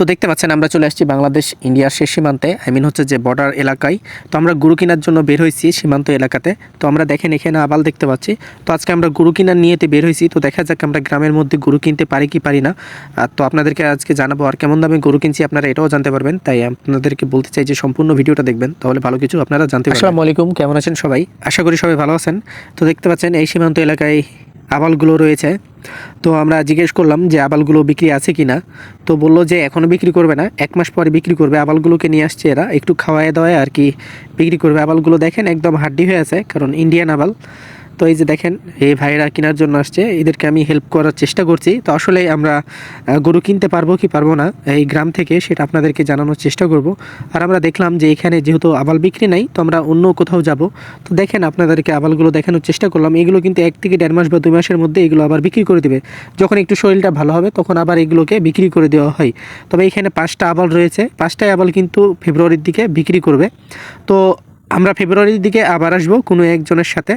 তো দেখতে পাচ্ছেন আমরা চলে আসছি বাংলাদেশ ইন্ডিয়ার শেষ সীমান্তে। আই মিন হচ্ছে যে বর্ডার এলাকায়। তো আমরা গরু কেনার জন্য বের হয়েছি সীমান্ত এলাকাতে। তো আমরা দেখেন এখানে আবাল দেখতে পাচ্ছি। তো আজকে আমরা গরু কেনার নিয়েতে বের হয়েছি। তো দেখা যাক আমরা গ্রামের মধ্যে গরু কিনতে পারি কি পারি না। আর তো আপনাদেরকে আজকে জানাব আর কেমন দামে গরু কিনছি আপনারা এটাও জানতে পারবেন। তাই আপনাদেরকে বলতে চাই যে সম্পূর্ণ ভিডিওটা দেখবেন। তাহলে ভালো কিছু আপনারা জানতে পারবেন। আসসালামু আলাইকুম কেমন আছেন সবাই? আশা করি সবাই ভালো আছেন। তো দেখতে পাচ্ছেন এই সীমান্ত এলাকায় আবালগুলো রয়েছে। তো আমরা জিজ্ঞেস করলাম যে আবালগুলো বিক্রি আছে কি না তো বলল যে এখনও বিক্রি করবে না। এক মাস পরে বিক্রি করবে। আবালগুলোকে নিয়ে আসছে এরা। একটু খাওয়ায় দাওয়ায় আর কি বিক্রি করবে। আবালগুলো দেখেন একদম হাড্ডি হয়ে আছে, কারণ ইন্ডিয়ান আবাল। তো এই যে দেখেন এই ভাইরা কেনার জন্য আসছে, এদেরকে আমি হেল্প করার চেষ্টা করছি। তো আসলে আমরা গরু কিনতে পারব কি পারব না, এই গ্রাম থেকে সেটা আপনাদেরকে জানানোর চেষ্টা করব। আর আমরা দেখলাম যে এখানে যেহেতু আবাল বিক্রি নাই, তো আমরা অন্য কোথাও যাব। তো দেখেন, আপনাদেরকে আবালগুলো দেখানোর চেষ্টা করলাম। এগুলো কিন্তু এক থেকে দেড় মাস বা দুই মাসের মধ্যে এগুলো আবার বিক্রি করে দেবে। যখন একটু শরীরটা ভালো হবে, তখন আবার এগুলোকে বিক্রি করে দেওয়া হয়। তবে এখানে পাঁচটা আবাল রয়েছে। পাঁচটাই আবাল কিন্তু ফেব্রুয়ারির দিকে বিক্রি করবে। তো আমরা ফেব্রুয়ারির দিকে আবার আসব কোনো একজনের সাথে।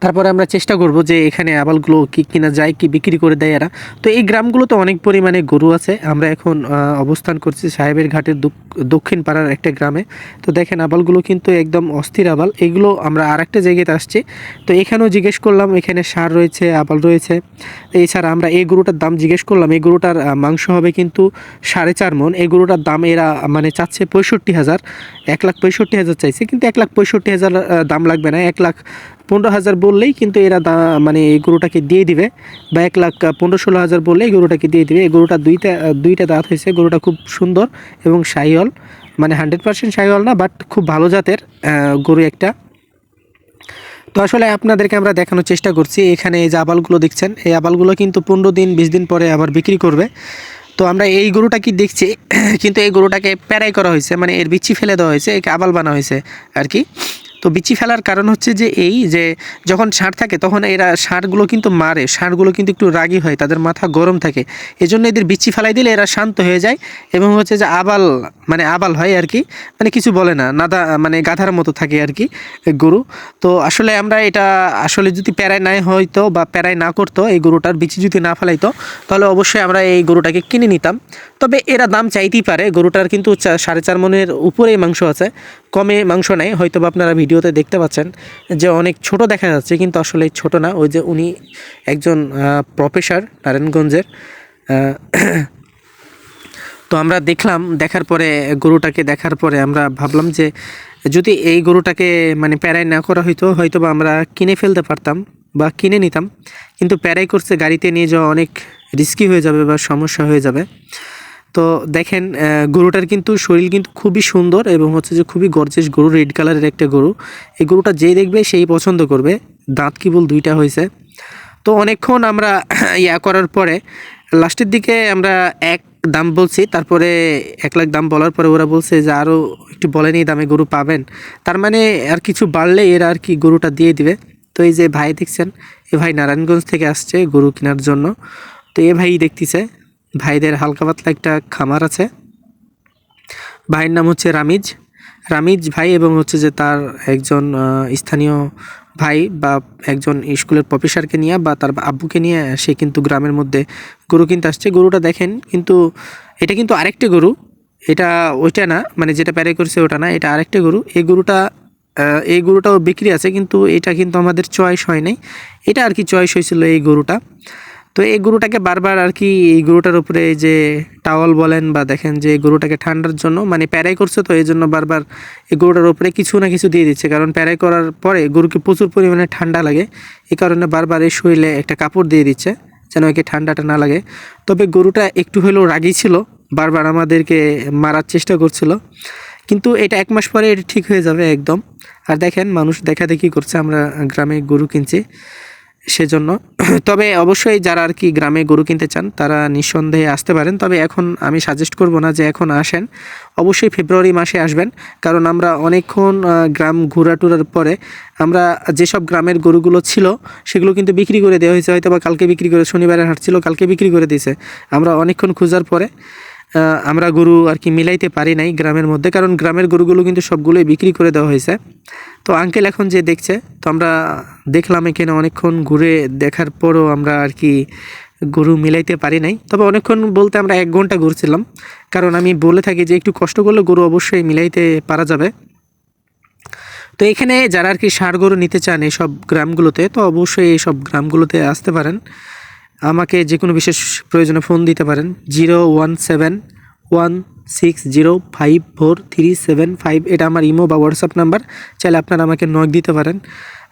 তারপরে আমরা চেষ্টা করব যে এখানে আবালগুলো কি কিনা যায়, কি বিক্রি করে দেয় এরা। তো এই গ্রামগুলোতে অনেক পরিমাণে গরু আছে। আমরা এখন অবস্থান করছি সাহেবের ঘাটের দক- দক্ষিণ পাড়ার একটা গ্রামে। তো দেখেন, আবালগুলো কিন্তু একদম অস্থির আবাল। এগুলো আমরা আর একটা জায়গাতে আসছি। তো এখানেও জিজ্ঞেস করলাম, এখানে সার রয়েছে, আবাল রয়েছে। এছাড়া আমরা এই গরুটার দাম জিজ্ঞেস করলাম, এই গরুটার মাংস হবে কিন্তু সাড়ে চার মন এই গরুটার দাম এরা মানে চাচ্ছে পঁয়ষট্টি হাজার। এক লাখ পঁয়ষট্টি হাজার চাইছে, কিন্তু এক লাখ পঁয়ষট্টি হাজার দাম লাগবে না। এক লাখ পনেরো হাজার বললেই কিন্তু এরা মানে এই গরুটাকে দিয়ে দিবে। বা এক লাখ, পনেরো ষোলো হাজার বললেই এই গরুটাকে দিয়ে দিবে। এই গরুটা দুইটা দুইটা দাঁত হয়েছে। গরুটা খুব সুন্দর এবং সাইহল মানে হান্ড্রেড পার্সেন্ট সাইহল না, বাট খুব ভালো জাতের গরু একটা। তো আসলে আপনাদেরকে আমরা দেখানোর চেষ্টা করছি। এখানে এই যে আবালগুলো দেখছেন, এই আবালগুলো কিন্তু পনেরো দিন, বিশ দিন পরে আবার বিক্রি করবে। তো আমরা এই গরুটা কি দেখছি, কিন্তু এই গরুটাকে প্যারাই করা হয়েছে। মানে এর বিচ্ছি ফেলে দেওয়া হয়েছে, একে আবাল বানা হয়েছে আর কি। তো বিচি ফেলার কারণ হচ্ছে যে এই যে যখন ষাঁড় থাকে, তখন এরা ষাঁড়গুলো কিন্তু মারে ষাঁড়গুলো কিন্তু একটু রাগি হয়, তাদের মাথা গরম থাকে। এজন্য এদের বিচি ফেলাই দিলে এরা শান্ত হয়ে যায় এবং হচ্ছে যে আবাল মানে আবাল হয় আর কি মানে কিছু বলে না, নাদা মানে গাধার মতো থাকে আর কি গরু। তো আসলে আমরা এটা আসলে যদি প্যারায় নাই হয়তো বা প্যারায় না করতো, এই গরুটার বিচি যদি না ফেলাইতো, তাহলে অবশ্যই আমরা এই গরুটাকে কিনে নিতাম। তবে এরা দাম চাইতেই পারে, গরুটার কিন্তু সাড়ে চার মনের উপরেই মাংস আছে, কমে মাংস নেই হয়তো বা আপনারা ভিডিওতে দেখতে পাচ্ছেন যে অনেক ছোট দেখা যাচ্ছে, কিন্তু আসলে ছোট না। ওই যে উনি একজন প্রফেসর নারায়ণগঞ্জের। তো আমরা দেখলাম, দেখার পরে, গরুটাকে দেখার পরে আমরা ভাবলাম যে যদি এই গরুটাকে মানে প্যারাই না করা হইতো হয়তো বা আমরা কিনে ফেলতে পারতাম বা কিনে নিতাম। কিন্তু প্যারাই করছে, গাড়িতে নিয়ে যাওয়া অনেক রিস্কি হয়ে যাবে বা সমস্যা হয়ে যাবে। তো দেখেন গরুটার কিন্তু শরীর কিন্তু খুবই সুন্দর এবং হচ্ছে যে খুবই গর্জেস গরু রেড কালারের একটা গরু। এই গরুটা যেই দেখবে সেই পছন্দ করবে। দাঁত কেবল দুইটা হয়েছে। তো অনেকক্ষণ আমরা ইয়া করার পরে, লাস্টের দিকে আমরা এক দাম বলছি, তারপরে এক লাখ দাম বলার পরে ওরা বলছে যে আরও একটু বলেন দামে গরু পাবেন। তার মানে আর কিছু বাড়লে এরা আর কি গরুটা দিয়ে দিবে। তো এই যে ভাই দেখছেন, এ ভাই নারায়ণগঞ্জ থেকে আসছে গরু কেনার জন্য। তো এ ভাই দেখতেছে ভাইদের হালকা পাতলা একটা খামার আছে। ভাইয়ের নাম হচ্ছে রামিজ। রামিজ ভাই এবং হচ্ছে যে তার একজন স্থানীয় ভাই বা একজন স্কুলের প্রফেসরকে নিয়ে বা তার আব্বুকে নিয়ে সে কিন্তু গ্রামের মধ্যে গরু কিনতে আসছে। গরুটা দেখেন, কিন্তু এটা কিন্তু আরেকটা গরু। এটা ওইটা না মানে যেটা প্যারে করছে ওটা না, এটা আরেকটা গরু। এই গরুটা এই গরুটাও বিক্রি আছে, কিন্তু এটা কিন্তু আমাদের চয়েস হয় নাই। এটা আর কি চয়েস হয়েছিল এই গরুটা। তো এই গরুটাকে বারবার আর কি এই গরুটার উপরে এই যে টাওয়াল বলেন বা দেখেন যে গরুটাকে ঠান্ডার জন্য মানে প্যারাই করছে, তো এই জন্য বারবার এই গরুটার উপরে কিছু না কিছু দিয়ে দিচ্ছে। কারণ প্যারাই করার পরে গরুকে প্রচুর পরিমাণে ঠান্ডা লাগে। এই কারণে বারবার এই শরীরে একটা কাপড় দিয়ে দিচ্ছে যেন একে ঠান্ডাটা না লাগে। তবে গরুটা একটু হলেও রাগী ছিল, বারবার আমাদেরকে মারার চেষ্টা করছিল। কিন্তু এটা এক মাস পরে এটা ঠিক হয়ে যাবে একদম। আর দেখেন, মানুষ দেখা দেখি করছে, আমরা গ্রামে গরু কিনছি। সেজন্য। তবে অবশ্যই যারা আর কি গ্রামে গরু কিনতে চান, তারা নিঃসন্দেহে আসতে পারেন। তবে এখন আমি সাজেস্ট করব না যে এখন আসেন। অবশ্যই ফেব্রুয়ারি মাসে আসবেন। কারণ আমরা অনেকক্ষণ গ্রাম ঘোরা টুরার পরে আমরা যেসব গ্রামের গরুগুলো ছিল, সেগুলো কিন্তু বিক্রি করে দেওয়া হয়েছে। হয়তো বা কালকে বিক্রি করে শনিবারে হাট ছিল, কালকে বিক্রি করে দিয়েছে। আমরা অনেকক্ষণ খোঁজার পরে আমরা গরু আর কি মিলাইতে পারি নাই গ্রামের মধ্যে, কারণ গ্রামের গরুগুলো কিন্তু সবগুলোই বিক্রি করে দেওয়া হয়েছে। তো আঙ্কেল এখন যে দেখছে, তো আমরা দেখলাম এখানে অনেকক্ষণ ঘুরে দেখার পরও আমরা আর কি গরু মিলাইতে পারি নাই। তবে অনেকক্ষণ বলতে আমরা এক ঘণ্টা ঘুরছিলাম, কারণ আমি বলে থাকি যে একটু কষ্ট করলে গরু অবশ্যই মিলাইতে পারা যাবে। তো এখানে যারা আর কি ষাঁড় গরু নিতে চান এইসব গ্রামগুলোতে, তো অবশ্যই এইসব গ্রামগুলোতে আসতে পারেন। আমাকে যে কোনো বিশেষ প্রয়োজনে ফোন দিতে পারেন। Zero one seven one six zero five four three seven five এটা আমার ইমো বা হোয়াটসঅ্যাপ নাম্বার চাইলে আপনারা আমাকে নক দিতে পারেন।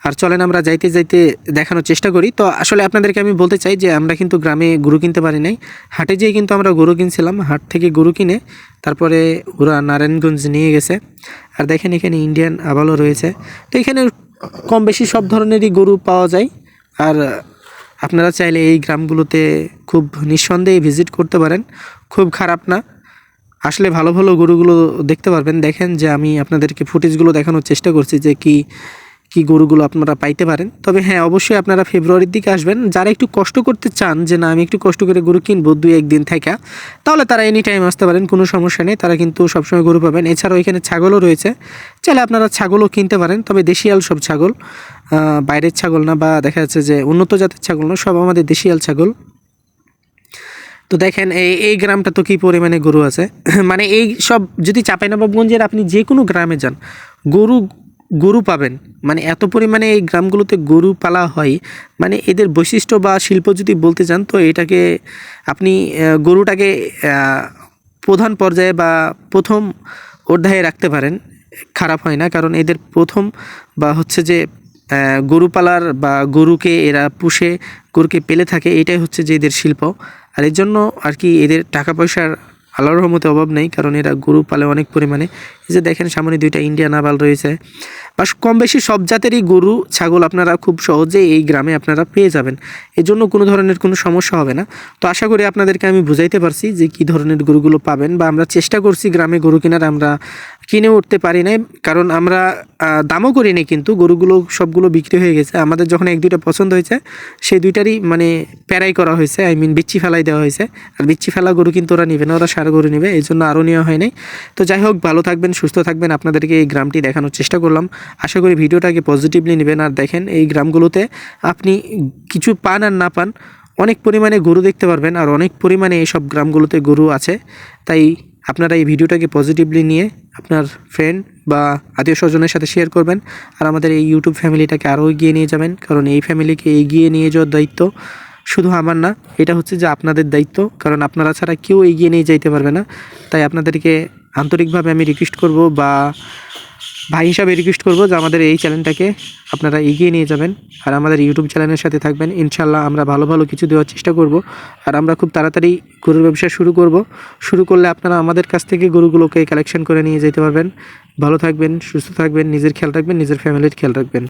আর চলেন আমরা যাইতে যাইতে দেখানোর চেষ্টা করি। তো আসলে আপনাদেরকে আমি বলতে চাই যে আমরা কিন্তু গ্রামে গরু কিনতে পারি নাই। হাটে যেয়ে কিন্তু আমরা গরু কিনছিলাম, হাট থেকে গরু কিনে তারপরে ওরা নারায়ণগঞ্জ নিয়ে গেছে। আর দেখেন এখানে ইন্ডিয়ান আবালও রয়েছে। তো এখানে কম বেশি সব ধরনেরই গরু পাওয়া যায়। আর আপনারা চাইলে এই গ্রামগুলোতে খুব নিঃসন্দেহে ভিজিট করতে পারেন। খুব খারাপ না। আসলে ভালো ভালো গরুগুলো দেখতে পারবেন। দেখেন যে আমি আপনাদেরকে ফুটেজগুলো দেখানোর চেষ্টা করছি যে কি কি গরুগুলো আপনারা পাইতে পারেন। তবে হ্যাঁ অবশ্যই আপনারা ফেব্রুয়ারির দিকে আসবেন। যারা একটু কষ্ট করতে চান যে না, আমি একটু কষ্ট করে গরু কিনবো দুই, একদিন থেকে তাহলে তারা এনি টাইম আসতে পারেন, কোনো সমস্যা নেই। তারা কিন্তু সবসময় গরু পাবেন। এছাড়াও এখানে ছাগলও রয়েছে। চাইলে আপনারা ছাগলও কিনতে পারেন, তবে দেশিয়াল সব ছাগল। বাইরের ছাগল না বা দেখা যাচ্ছে যে উন্নত জাতের ছাগল না, সব আমাদের দেশিয়াল ছাগল। তো দেখেন, এই এই গ্রামটা তো কী পরিমাণে গরু আছে? মানে এই সব যদি চাঁপাইনবাবগঞ্জের আপনি যে কোনো গ্রামে যান, গরু গরু পাবেন। মানে এত পরিমাণে এই গ্রামগুলোতে গরু পালা হয় মানে এদের বৈশিষ্ট্য বা শিল্প যদি বলতে চান, তো এটাকে আপনি গরুটাকে প্রধান পর্যায়ে বা প্রথম অধ্যায়ে রাখতে পারেন। খারাপ হয় না, কারণ এদের প্রথম বা হচ্ছে যে গরু পালার বা গরুকে এরা পুষে, গরুকে পেলে থাকে, এটাই হচ্ছে যে এদের শিল্প। আর এর জন্য আর কি এদের টাকা পয়সার আল্লাহর রহমতে অভাব নেই, কারণ এরা গরু পালে অনেক পরিমাণে এই যে দেখেন, সামনে দুইটা ইন্ডিয়ান আবাল রয়েছে। বা কম বেশি সব জাতেরই গরু, ছাগল আপনারা খুব সহজেই এই গ্রামে আপনারা পেয়ে যাবেন। এর জন্য কোনো ধরনের কোনো সমস্যা হবে না। তো আশা করি আপনাদেরকে আমি বুঝাইতে পারছি যে কী ধরনের গরুগুলো পাবেন বা আমরা চেষ্টা করছি গ্রামে গরু কেনার, আমরা কিনে উঠতে পারি নাই। কারণ আমরা দামও করি নাই কিন্তু গরুগুলো সবগুলো বিক্রি হয়ে গেছে। আমাদের যখন এক দুইটা পছন্দ হয়েছে, সেই দুইটারই মানে প্যারাই করা হয়েছে। আই মিন বিচ্ছি ফেলাই দেওয়া হয়েছে। আর বিচ্ছি ফেলা গরু কিন্তু ওরা নেবে না, ওরা সার গরু নেবে। এই জন্য আরও নেওয়া হয় নাই। তো যাই হোক, ভালো থাকবেন সুস্থ থাকবেন। আপনাদেরকে এই গ্রামটি দেখানোর চেষ্টা করলাম। আশা করি ভিডিওটাকে পজিটিভলি নেবেন। আর দেখেন এই গ্রামগুলোতে আপনি কিছু পান আর না পান, অনেক পরিমাণে গরু দেখতে পারবেন আর অনেক পরিমাণে এইসব গ্রামগুলোতে গরু আছে। তাই আপনারা এই ভিডিওটাকে পজিটিভলি নিয়ে আপনার ফ্রেন্ড বা আত্মীয় স্বজনের সাথে শেয়ার করবেন আর আমাদের এই ইউটিউব ফ্যামিলিটাকে আরও এগিয়ে নিয়ে যাবেন। কারণ এই ফ্যামিলিকে এগিয়ে নিয়ে যাওয়ার দায়িত্ব শুধু আমার না, এটা হচ্ছে যে আপনাদের দায়িত্ব। কারণ আপনারা ছাড়া কেউ এগিয়ে নিয়ে যাইতে পারবে না। তাই আপনাদেরকে আন্তরিকভাবে আমি রিকোয়েস্ট করব বা ভাই হিসাবে রিকোয়েস্ট করব যে আমাদের এই চ্যানেলটাকে আপনারা এগিয়ে নিয়ে যাবেন আর আমাদের ইউটিউব চ্যানেলের সাথে থাকবেন। ইনশাল্লাহ আমরা ভালো ভালো কিছু দেওয়ার চেষ্টা করব আর আমরা খুব তাড়াতাড়ি গরুর ব্যবসা শুরু করব। শুরু করলে আপনারা আমাদের কাছ থেকে গরুগুলোকে কালেকশন করে নিয়ে যেতে পারবেন। ভালো থাকবেন, সুস্থ থাকবেন, নিজের খেয়াল রাখবেন, নিজের ফ্যামিলির খেয়াল রাখবেন।